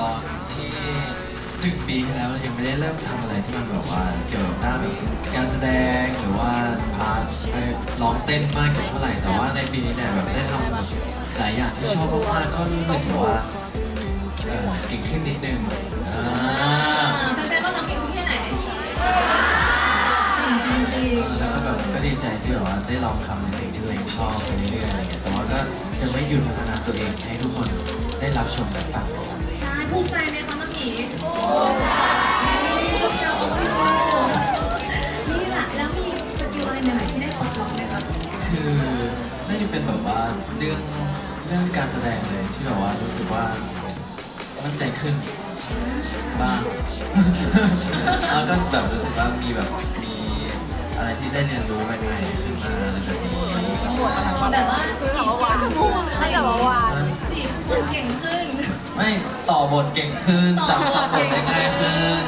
ตอนที่หนึ่งปีที่แล้วเรายังไม่ได้เริ่มทำอะไรที่มันแบบว่าเกี่ยวกับด้านแบบการแสดงหรือว่าพาร์ทไปร้องเต้นมากเท่าไหร่แต่ว่าในปีนี้เนี่ยแบบได้ทำหลายอย่างที่ชอบมากๆก็รู้สึกว่าเออเก่งขึ้นนิดนึงอ่า แฟนๆว่าเราเก่งแค่ไหนจริงจริงแล้วก็แบบก็ดีใจที่แบบว่าได้ลองทำในสิ่งที่ตัวเองชอบไปเรื่อยๆอะไรเงี้ยแต่ว่าก็จะไม่หยุดพัฒนาตัวเองให้ทุกคนได้รับชมและฟัง ภูมิใจไหมคะน้องหมีนี่แหละแล้วมีสกิลอะไรใหม่ๆที่ได้ปลดลอกไหมคะคือน่าจะเป็นแบบว่าเรื่องเรื่องการแสดงเลยที่แบบว่ารู้สึกว่ามั่นใจขึ้นบ้าง แล้วก็แบบรู้สึกว่ามีแบบมีอะไรที่ได้เรียนรู้ใหม่ๆขึ้นมาอะไรแบบนี้แบบว่าจีบเก่งขึ้นถ้าเกิดว่า ไม่ต่อบทเก่งขึ้นจำคำบทได้ง่ายขึ้น